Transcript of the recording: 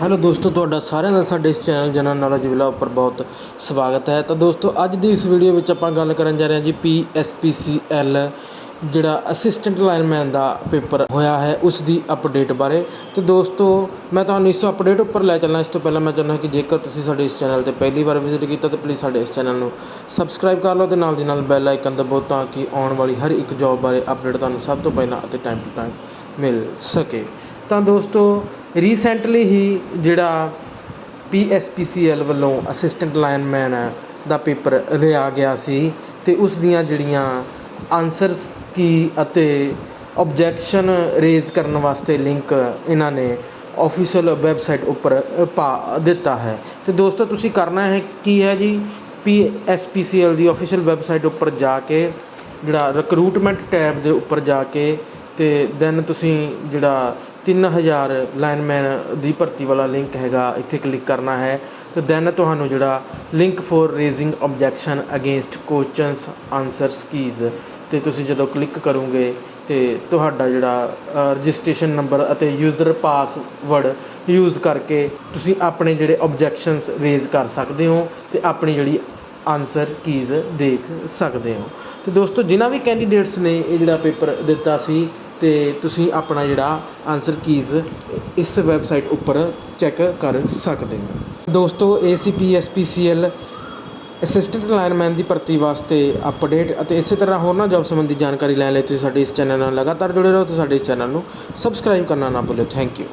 Hello ਦੋਸਤੋ, ਤੁਹਾਡਾ ਸਾਰਿਆਂ ਦਾ ਸਾਡੇ ਇਸ ਚੈਨਲ ਜਨਰਲ ਨੌਲੇਜ ਵਿਲਾ ਉੱਪਰ ਬਹੁਤ ਸਵਾਗਤ ਹੈ। ਤਾਂ ਦੋਸਤੋ, ਅੱਜ ਦੀ ਇਸ ਵੀਡੀਓ ਵਿੱਚ ਆਪਾਂ ਗੱਲ ਕਰਨ ਜਾ ਰਹੇ ਹਾਂ ਜੀ ਪੀਐਸਪੀਸੀਐਲ ਜਿਹੜਾ ਅਸਿਸਟੈਂਟ ਲਾਈਨਮੈਨ ਦਾ ਪੇਪਰ ਹੋਇਆ ਹੈ, ਉਸ ਦੀ ਅਪਡੇਟ ਬਾਰੇ। ਤੇ ਦੋਸਤੋ, ਮੈਂ ਤੁਹਾਨੂੰ ਇਸ ਅਪਡੇਟ ਉੱਪਰ ਲੈ ਚੱਲਣਾ। ਇਸ ਤੋਂ ਪਹਿਲਾਂ ਮੈਂ ਚਾਹੁੰਦਾ ਕਿ ਜੇਕਰ ਤੁਸੀਂ ਸਾਡੇ ਇਸ ਚੈਨਲ ਤੇ ਪਹਿਲੀ ਵਾਰ ਵਿਜ਼ਿਟ ਕੀਤਾ, ਤਾਂ ਪਲੀਜ਼ ਸਾਡੇ ਇਸ ਚੈਨਲ ਨੂੰ ਸਬਸਕ੍ਰਾਈਬ ਕਰ ਲਓ ਤੇ ਨਾਲ ਦੀ ਨਾਲ ਬੈਲ ਆਈਕਨ ਦਬਾਓ ਤਾਂ ਕਿ ਆਉਣ ਵਾਲੀ ਹਰ ਇੱਕ ਜੌਬ ਬਾਰੇ ਅਪਡੇਟ ਤੁਹਾਨੂੰ ਸਭ ਤੋਂ ਪਹਿਲਾਂ ਅਤੇ ਟਾਈਮ ਟੂ ਟਾਈਮ ਮਿਲ ਸਕੇ। ਤਾਂ ਦੋਸਤੋ ਰੀਸੈਂਟਲੀ ਹੀ ਜਿਹੜਾ P S P C PSPCL ਵੱਲੋਂ ਅਸਿਸਟੈਂਟ ਲਾਈਨਮੈਨ ਦਾ ਪੇਪਰ ਲਿਆ ਗਿਆ ਸੀ ਅਤੇ ਉਸ ਦੀਆਂ ਜਿਹੜੀਆਂ ਆਨਸਰਸ ਕੀ ਅਤੇ ਓਬਜੈਕਸ਼ਨ ਰੇਜ਼ ਕਰਨ ਵਾਸਤੇ ਲਿੰਕ ਇਹਨਾਂ ਨੇ ਆਫੀਸ਼ੀਅਲ ਵੈਬਸਾਈਟ ਉੱਪਰ ਪਾ ਦਿੱਤਾ ਹੈ। ਅਤੇ ਦੋਸਤੋ, ਤੁਸੀਂ ਕਰਨਾ ਹੈ ਕੀ ਹੈ ਜੀ? P S P C PSPCL ਦੀ ਆਫੀਸ਼ੀਅਲ ਵੈਬਸਾਈਟ ਉੱਪਰ ਜਾ ਕੇ, ਜਿਹੜਾ ਰਿਕਰੂਟਮੈਂਟ ਟੈਬ ਦੇ ਉੱਪਰ ਜਾ ਕੇ ਅਤੇ ਦੈਨ ਤੁਸੀਂ ਜਿਹੜਾ 3000 ਲਾਈਨਮੈਨ ਦੀ ਭਰਤੀ ਵਾਲਾ ਲਿੰਕ ਹੈਗਾ, ਇੱਥੇ ਕਲਿੱਕ ਕਰਨਾ ਹੈ। ਅਤੇ ਦੈਨ ਤੁਹਾਨੂੰ ਜਿਹੜਾ link for raising objection against questions answers keys ਅਤੇ ਤੁਸੀਂ ਜਦੋਂ ਕਲਿੱਕ ਕਰੋਗੇ ਤੇ ਤੁਹਾਡਾ ਜਿਹੜਾ ਰਜਿਸਟ੍ਰੇਸ਼ਨ ਨੰਬਰ ਅਤੇ ਯੂਜ਼ਰ ਪਾਸਵਰਡ ਯੂਜ਼ ਕਰਕੇ ਤੁਸੀਂ ਆਪਣੇ ਜਿਹੜੇ ਆਬਜੈਕਸ਼ਨਸ ਰੇਜ਼ ਕਰ ਸਕਦੇ ਹੋ ਅਤੇ ਆਪਣੀ ਜਿਹੜੀ ਆਨਸਰ ਕੀਜ਼ ਦੇਖ ਸਕਦੇ ਹੋ। ਤੇ ਦੋਸਤੋ, ਜਿਨ੍ਹਾਂ ਵੀ ਕੈਂਡੀਡੇਟਸ ਨੇ ਇਹ ਜਿਹੜਾ ਪੇਪਰ ਦਿੱਤਾ ਸੀ ਅਤੇ ਤੁਸੀਂ ਆਪਣਾ ਜਿਹੜਾ ਆਨਸਰ ਕੀਜ਼ ਇਸ ਵੈਬਸਾਈਟ ਉੱਪਰ ਚੈੱਕ ਕਰ ਸਕਦੇ ਹੋ। ਦੋਸਤੋ A C P S P C ACPSPCL assistant lineman ਦੀ ਭਰਤੀ ਵਾਸਤੇ ਅਪਡੇਟ ਅਤੇ ਇਸੇ ਤਰ੍ਹਾਂ ਹੋਰਨਾਂ ਜੌਬ ਸੰਬੰਧੀ ਜਾਣਕਾਰੀ ਲੈਣ ਲਈ ਤੁਸੀਂ ਸਾਡੇ ਇਸ ਚੈਨਲ ਨਾਲ ਲਗਾਤਾਰ ਜੁੜੇ ਰਹੋ ਤੇ ਸਾਡੇ ਇਸ ਚੈਨਲ ਨੂੰ ਸਬਸਕ੍ਰਾਈਬ ਕਰਨਾ ਨਾ ਭੁੱਲਿਓ। Thank you